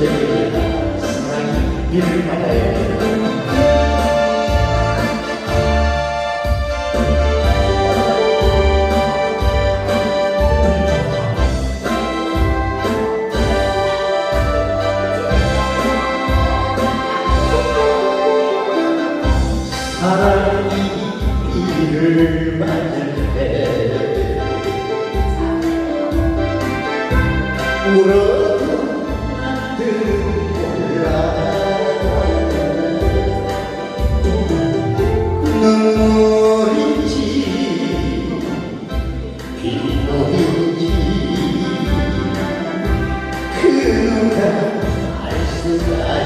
예배드립니다. 사랑이 이를 만들 때 그가 알 수가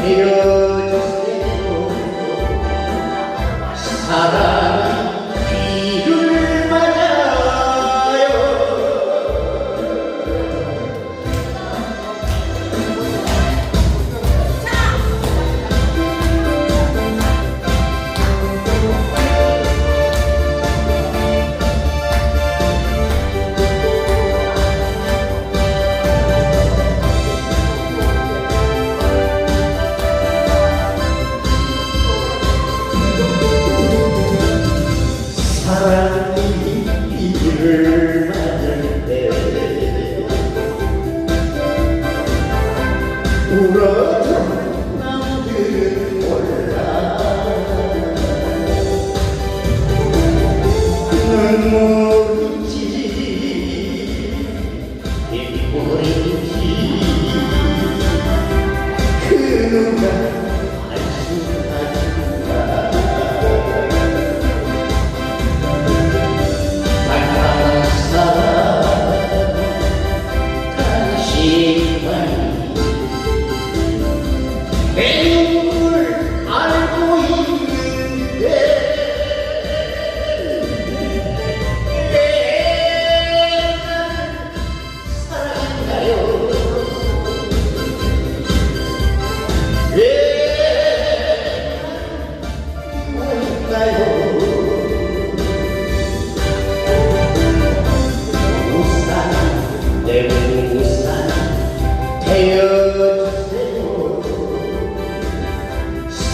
Amigos.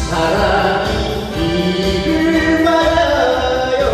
사랑이 이길 말아요.